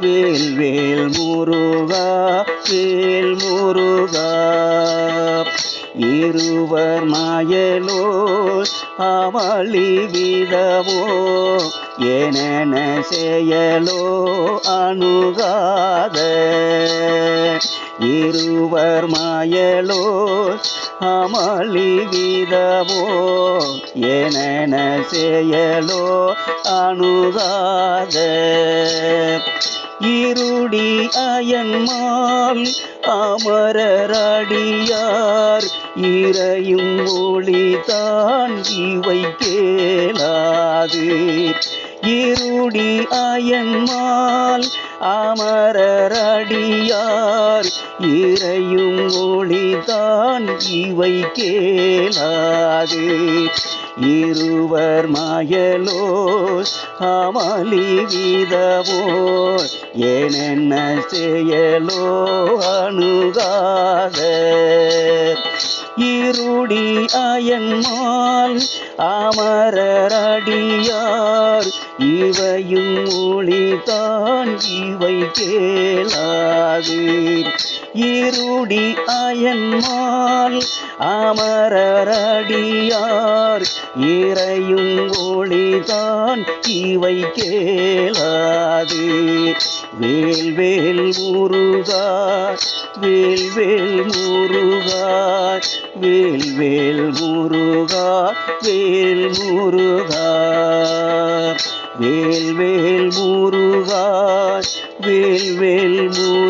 வேல் வேல் முருகா வேல் முருகா. இருவர் மாயலோ அவளி விதமோ எனன செயலோ அணுகாத. இருவர் மாயலோ அமளி விதமோ எனன செயலோ அணுகாத. இருடி அயன்மால் அமரராடியார் இறையும் ஒளி இவை கேளாது. இருடி அயன்மால் அமரரடியார் இறையும் ஒளி இவை கேளாது. இருவர் மாயலோர் அமளி வீதவோர் ஏனென்ன செயலோ அணுகாத இருடி அயன்மால் அமரடியார் இவையும் மொழிதான் இவை கேளாது இருடி அயன்மால் அமரரடியார் இறையும் ஒளிதான் இவை கேளாது. வேல்வேல் முருகார் வேல்வேல் முருகார் வேல்வேல் முருகார் வேல் முருகார் வேல்வேல் முருகார் வேல்வேல் முருகா.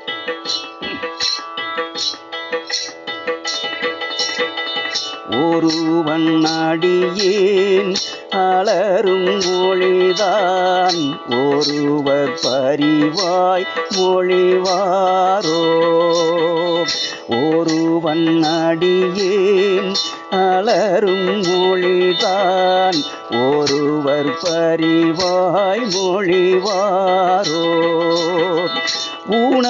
ஒருவன் அடியேன் அலரும் மொழிதான். ஒருவர் பரிவாய் மொழிவாரோ? ஒருவன் அடியேன் அலரும் மொழிதான். ஒருவர் பரிவாய் மொழிவாரோ? ஊன